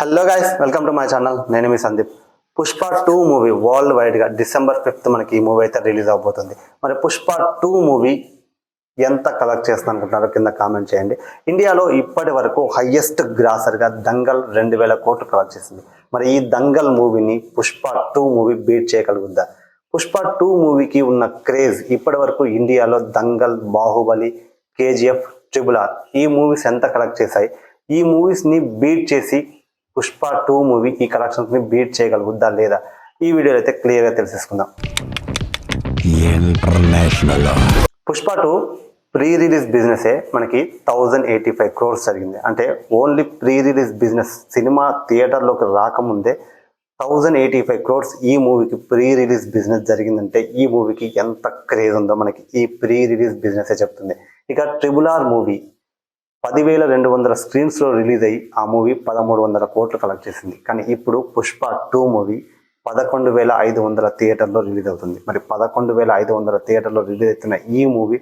Hello guys welcome to my channel నేను మీ Sandeep. Pushpa two movie world వైడ్గా December fifth మనకి ఈ movie అయితే రిలీజ్ అవబోతుంది. మరి పుష్ప టూ మూవీ ఎంత కలెక్ట్ చేస్తుంది అనుకుంటున్నారో కింద కామెంట్ చేయండి. ఇండియాలో ఇప్పటి వరకు హయ్యెస్ట్ గ్రాసర్గా దంగల్ రెండు వేల కోట్లు కలెక్ట్ చేసింది. మరి ఈ దంగల్ మూవీని పుష్ప టూ మూవీ బీట్ చేయగలుగుద్దా? పుష్ప టూ మూవీకి ఉన్న క్రేజ్ ఇప్పటి వరకు ఇండియాలో Dangal Baahubali KGF triple R ఈ మూవీస్ ఎంత కలెక్ట్ చేశాయి? ఈ మూవీస్ని బీట్ చేసి పుష్ప టూ మూవీ ఈ కలెక్షన్స్ని బీట్ చేయగలుగుద్దా లేదా? ఈ వీడియోలో అయితే క్లియర్గా తెలిసేసుకుందాం. International Pushpa two pre release బిజినెసే మనకి థౌజండ్ ఎయిటీ ఫైవ్ క్రోర్స్ జరిగింది. అంటే ఓన్లీ ప్రీ రిలీజ్ బిజినెస్ సినిమా థియేటర్లోకి రాకముందే థౌజండ్ ఎయిటీ ఫైవ్ క్రోర్స్ ఈ మూవీకి ప్రీ రిలీజ్ బిజినెస్ జరిగిందంటే ఈ మూవీకి ఎంత క్రేజ్ ఉందో మనకి ఈ ప్రీ రిలీజ్ బిజినెసే చెప్తుంది. ఇక ట్రిబుల్ ఆర్ మూవీ. పదివేల రెండు వందల స్క్రీన్స్లో రిలీజ్ అయ్యి ఆ మూవీ పదమూడు వందల కోట్లు కలెక్ట్ చేసింది. కానీ ఇప్పుడు పుష్ప టూ మూవీ పదకొండు వేల ఐదు వందల థియేటర్లో రిలీజ్ అవుతుంది. మరి పదకొండు వేల ఐదు వందల థియేటర్లో రిలీజ్ అవుతున్న ఈ మూవీ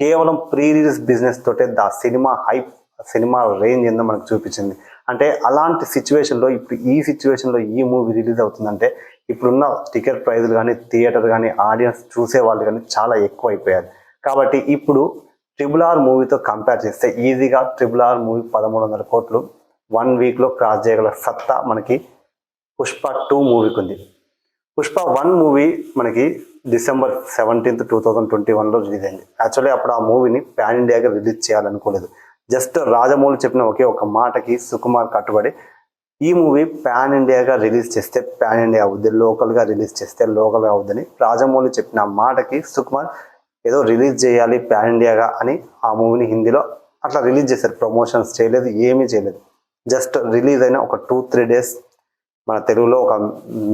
కేవలం ప్రీ రిలీజ్ బిజినెస్ తోటే దా సినిమా హైప్ సినిమా రేంజ్ ఏందో మనకు చూపించింది. అంటే అలాంటి సిచ్యువేషన్లో ఇప్పుడు ఈ సిచ్యువేషన్లో ఈ మూవీ రిలీజ్ అవుతుందంటే ఇప్పుడున్న టికెట్ ప్రైజులు కానీ థియేటర్ కానీ ఆడియన్స్ చూసే వాళ్ళు కానీ చాలా ఎక్కువ అయిపోయారు కాబట్టి ఇప్పుడు ట్రిబుల్ ఆర్ మూవీతో కంపేర్ చేస్తే ఈజీగా ట్రిబుల్ ఆర్ మూవీ పదమూడు వందల కోట్లు. వన్ వీక్లో క్రాస్ చేయగల సత్తా మనకి పుష్ప టూ మూవీకి ఉంది పుష్ప వన్ మూవీ మనకి December seventeenth two thousand twenty వన్లో రిలీజ్ అయింది. యాక్చువల్లీ అప్పుడు ఆ మూవీని ప్యాన్ ఇండియాగా రిలీజ్ చేయాలనుకోలేదు. జస్ట్ రాజమౌళి చెప్పిన ఒకే ఒక మాటకి సుకుమార్ కట్టుబడి ఈ మూవీ ప్యాన్ ఇండియాగా రిలీజ్ చేస్తే ప్యాన్ ఇండియా అవుద్ది లోకల్గా రిలీజ్ చేస్తే లోకల్గా అవుద్దని రాజమౌళి చెప్పిన మాటకి సుకుమార్ ఏదో రిలీజ్ చేయాలి ప్యాన్ ఇండియాగా అని ఆ మూవీని హిందీలో అట్లా రిలీజ్ చేశారు. ప్రమోషన్స్ చేయలేదు ఏమీ చేయలేదు. జస్ట్ రిలీజ్ అయిన ఒక టూ త్రీ డేస్ మన తెలుగులో ఒక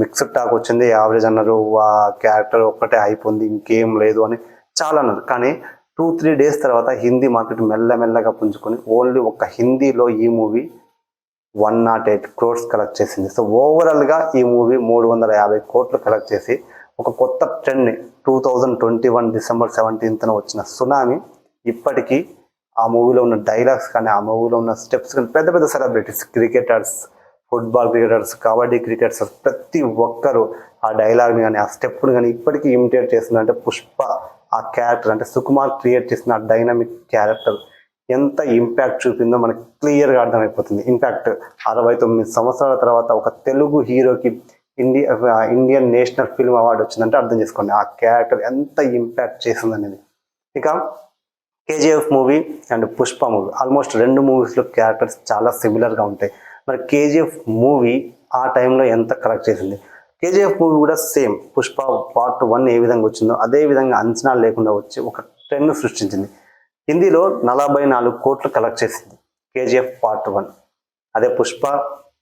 మిక్స్డ్ టాక్ వచ్చింది. యావరేజ్ అన్నారు ఆ క్యారెక్టర్ ఒక్కటే అయిపోయింది ఇంకేం లేదు అని చాలా అన్నారు. కానీ టూ త్రీ డేస్ తర్వాత హిందీ మార్కెట్ మెల్లమెల్లగా పుంజుకొని ఓన్లీ ఒక హిందీలో ఈ movie one not eight crores collect చేసింది. సో ఓవరాల్గా ఈ మూవీ మూడు వందల యాభై కోట్లు కలెక్ట్ చేసి ఒక కొత్త ట్రెండ్ని two thousand twenty one December సెవెంటీన్త్న వచ్చిన సునామీ ఇప్పటికీ ఆ మూవీలో ఉన్న డైలాగ్స్ కానీ ఆ మూవీలో ఉన్న స్టెప్స్ కానీ పెద్ద పెద్ద celebrities cricketers football cricketers kabaddi cricketers ప్రతి ఒక్కరు ఆ డైలాగ్ని కానీ ఆ స్టెప్ని కానీ ఇప్పటికీ ఇమిటేట్ చేస్తున్నారంటే పుష్ప ఆ క్యారెక్టర్ అంటే సుకుమార్ క్రియేట్ చేసిన ఆ డైనమిక్ క్యారెక్టర్ ఎంత ఇంపాక్ట్ చూపిందో మనకి క్లియర్గా అర్థమైపోతుంది. ఇన్ఫ్యాక్ట్ అరవై తొమ్మిది సంవత్సరాల తర్వాత ఒక తెలుగు హీరోకి India Indian national film award వచ్చిందంటే అర్థం చేసుకోండి. ఆ క్యారెక్టర్ ఎంత ఇంపాక్ట్ చేసింది అనేది. ఇక KGF movie and Pushpa movie almost రెండు మూవీస్లో క్యారెక్టర్స్ చాలా సిమిలర్గా ఉంటాయి. మరి కేజీఎఫ్ మూవీ ఆ టైంలో ఎంత కలెక్ట్ చేసింది? కేజీఎఫ్ మూవీ కూడా సేమ్ పుష్ప పార్ట్ వన్ ఏ విధంగా వచ్చిందో అదే విధంగా అంచనాలు లేకుండా వచ్చి ఒక ట్రెండ్ సృష్టించింది. హిందీలో నలభై నాలుగు కోట్లు కలెక్ట్ చేసింది కేజీఎఫ్ పార్ట్ వన్ అదే పుష్ప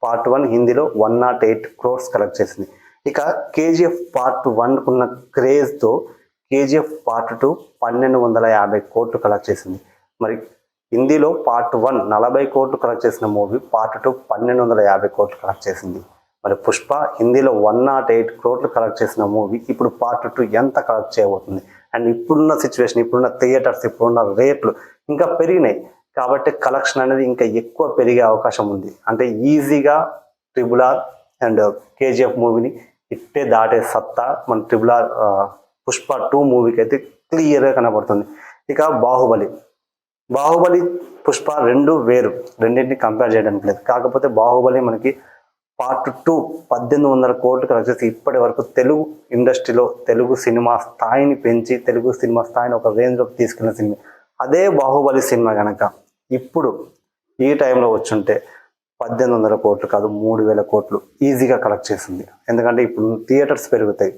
పార్ట్ వన్ హిందీలో one not eight crores collect చేసింది. ఇక కేజీఎఫ్ పార్ట్ వన్ ఉన్న క్రేజ్తో కేజీఎఫ్ పార్ట్ టూ పన్నెండు వందల యాభై కోట్లు కలెక్ట్ చేసింది. మరి హిందీలో పార్ట్ వన్ నలభై కోట్లు కలెక్ట్ చేసిన మూవీ పార్ట్ టూ పన్నెండు వందల యాభై కోట్లు కలెక్ట్ చేసింది. మరి పుష్ప హిందీలో వన్ నాట్ ఎయిట్ క్రోట్లు కలెక్ట్ చేసిన మూవీ ఇప్పుడు పార్ట్ టూ ఎంత కలెక్ట్ చేయబోతుంది? అండ్ ఇప్పుడున్న సిచ్యువేషన్ ఇప్పుడున్న థియేటర్స్ ఇప్పుడున్న రేట్లు ఇంకా పెరిగినాయి. కాబట్టి కలెక్షన్ అనేది ఇంకా ఎక్కువ పెరిగే అవకాశం ఉంది. అంటే ఈజీగా ట్రిబుల్ ఆర్ అండ్ కేజీఎఫ్ మూవీని ఇట్టే దాటే సత్తా మన ట్రిబుల్ ఆర్ పుష్ప టూ మూవీకి అయితే క్లియర్గా కనబడుతుంది. ఇక బాహుబలి. బాహుబలి పుష్ప రెండు వేరు. రెండింటిని కంపేర్ చేయడానికి లేదు. కాకపోతే బాహుబలి మనకి పార్ట్ టూ పద్దెనిమిది వందల కోట్లు కలెక్ట్ చేసి ఇప్పటి వరకు తెలుగు ఇండస్ట్రీలో తెలుగు సినిమా స్థాయిని పెంచి తెలుగు సినిమా స్థాయిని ఒక రేంజ్లోకి తీసుకెళ్ళిన సినిమా. అదే బాహుబలి సినిమా కనుక ఇప్పుడు ఈ టైంలో వచ్చుంటే పద్దెనిమిది వందల కోట్లు కాదు మూడు వేల కోట్లు ఈజీగా కలెక్ట్ చేసింది. ఎందుకంటే ఇప్పుడు థియేటర్స్ పెరుగుతాయి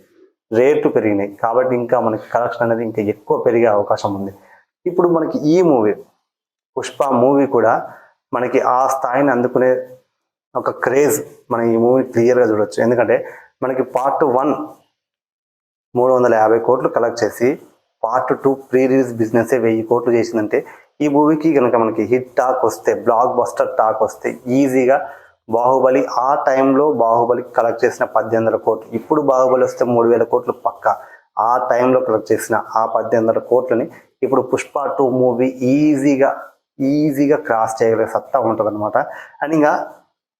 రేట్లు పెరిగినాయి. కాబట్టి ఇంకా మనకి కలెక్షన్ అనేది ఇంకా ఎక్కువ పెరిగే అవకాశం ఉంది. ఇప్పుడు మనకి ఈ మూవీ పుష్ప మూవీ కూడా మనకి ఆ స్థాయిని అందుకునే ఒక క్రేజ్ మనం ఈ మూవీ క్లియర్గా చూడొచ్చు. ఎందుకంటే మనకి పార్ట్ వన్ మూడు వందల యాభై కోట్లు కలెక్ట్ చేసి part two pre release business వెయ్యి కోట్లు చేసిందంటే ఈ మూవీకి కనుక మనకి హిట్ టాక్ వస్తే బ్లాక్ బస్టర్ టాక్ వస్తే ఈజీగా బాహుబలి ఆ టైంలో బాహుబలి కలెక్ట్ చేసిన పద్దెనిమిది వందల కోట్లు. ఇప్పుడు బాహుబలి వస్తే మూడు వేల కోట్లు పక్క. ఆ టైంలో కలెక్ట్ చేసిన ఆ పద్దెనిమిది వందల కోట్లని ఇప్పుడు పుష్ప టూ మూవీ ఈజీగా ఈజీగా క్రాస్ చేయగలిగే సత్తా ఉంటుంది అనమాట అండ్ ఇంకా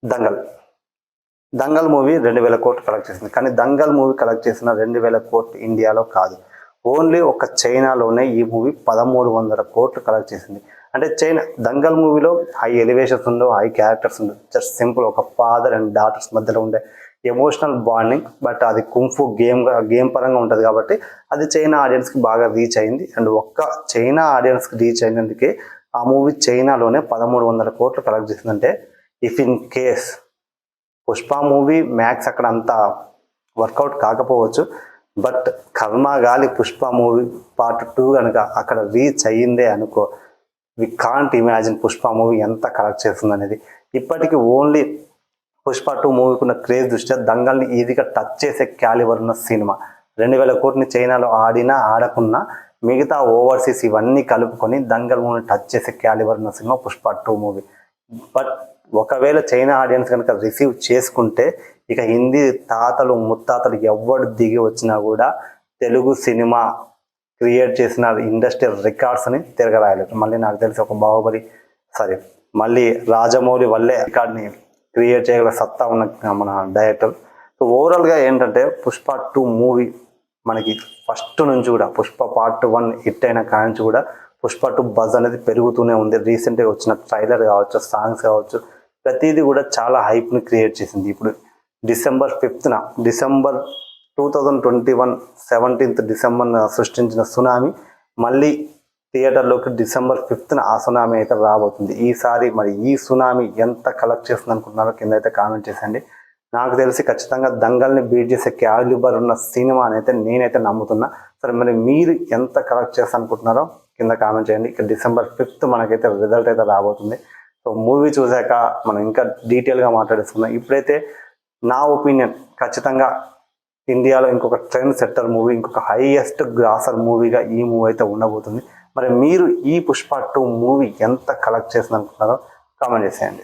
దంగల్. దంగల్ మూవీ రెండు వేల కోట్లు కలెక్ట్ చేసింది. కానీ దంగల్ మూవీ కలెక్ట్ చేసిన రెండు వేల కోట్లు ఇండియాలో కాదు. ఓన్లీ ఒక చైనాలోనే ఈ మూవీ పదమూడు వందల కోట్లు కలెక్ట్ చేసింది. అంటే చైనా దంగల్ మూవీలో హై ఎలివేషన్స్ ఉండవు హై క్యారెక్టర్స్ ఉండవు. జస్ట్ సింపుల్ ఒక ఫాదర్ అండ్ డాటర్స్ మధ్యలో ఉండే ఎమోషనల్ బాండింగ్ బట్ అది కుంఫు గేమ్ గేమ్ పరంగా ఉంటుంది కాబట్టి అది చైనా ఆడియన్స్కి బాగా రీచ్ అయింది. అండ్ ఒక్క చైనా ఆడియన్స్కి రీచ్ అయినందుకే ఆ మూవీ చైనాలోనే పదమూడు వందల కోట్లు కలెక్ట్ చేసిందంటే if in case Pushpa movie max అక్కడ అంతా వర్కౌట్ కాకపోవచ్చు. బట్ కర్మగాలి పుష్ప మూవీ పార్ట్ టూ కనుక అక్కడ రీచ్ అయ్యిందే అనుకో we can't imagine Pushpa movie ఎంత కలెక్ట్ చేస్తుంది అనేది ఇప్పటికీ ఓన్లీ పుష్ప టూ మూవీకి ఉన్న క్రేజ్ దృష్ట్యా దంగల్ని ఈజీగా టచ్ చేసే క్యాలిబర్ ఉన్న సినిమా రెండు వేల కోట్ని చైనాలో ఆడినా ఆడకున్నా మిగతా ఓవర్సీస్ ఇవన్నీ కలుపుకొని దంగల్ మూవీని టచ్ చేసే క్యాలిబర్ ఉన్న సినిమా పుష్ప టూ మూవీ బట్ ఒకవేళ చైనా ఆడియన్స్ కనుక రిసీవ్ చేసుకుంటే ఇక హిందీ తాతలు ముత్తాతలు ఎవడు దిగి వచ్చినా కూడా తెలుగు సినిమా క్రియేట్ చేసిన ఇండస్ట్రియల్ రికార్డ్స్ని తిరగరాయలేదు. మళ్ళీ నాకు తెలిసి ఒక బాహుబలి సారీ మళ్ళీ రాజమౌళి వల్లే రికార్డ్ని క్రియేట్ చేయగల సత్తా ఉన్న మన డైరెక్టర్. సో ఓవరాల్గా ఏంటంటే పుష్ప టూ మూవీ మనకి ఫస్ట్ నుంచి కూడా పుష్ప పార్ట్ వన్ హిట్ అయిన కాడి నుంచి కూడా పుష్ప టూ బజ్ అనేది పెరుగుతూనే ఉంది. రీసెంట్గా వచ్చిన ట్రైలర్ కావచ్చు సాంగ్స్ కావచ్చు ప్రతిదీ కూడా చాలా హైప్ని క్రియేట్ చేసింది. ఇప్పుడు December ఫిఫ్త్న December two thousand twenty one seventeenth December సృష్టించిన సునామీ. మళ్ళీ థియేటర్లోకి డిసెంబర్ ఫిఫ్త్న ఆ సునామీ అయితే రాబోతుంది. ఈసారి మరి ఈ సునామీ ఎంత కలెక్ట్ చేస్తుంది అనుకుంటున్నారో కింద అయితే కామెంట్ చేసండి నాకు తెలిసి ఖచ్చితంగా దంగల్ని బీట్ చేసే క్యాలిబర్ ఉన్న సినిమా అయితే నేనైతే నమ్ముతున్నా. సరే మరి మీరు ఎంత కలెక్ట్ చేస్తా అనుకుంటున్నారో కింద కామెంట్ చేయండి. ఇక డిసెంబర్ ఫిఫ్త్ మనకైతే రిజల్ట్ అయితే రాబోతుంది. సో మూవీ చూసాక మనం ఇంకా డీటెయిల్గా మాట్లాడేసుకుందాం. ఇప్పుడైతే నా ఒపీనియన్ ఖచ్చితంగా ఇండియాలో ఇంకొక ట్రెండ్ సెట్టర్ మూవీ ఇంకొక హైయెస్ట్ గ్రాసర్ మూవీగా ఈ మూవీ అయితే ఉండబోతుంది. మరి మీరు ఈ పుష్ప టూ మూవీ ఎంత కలెక్ట్ చేసిందనుకుంటున్నారో కామెంట్ చేసేయండి.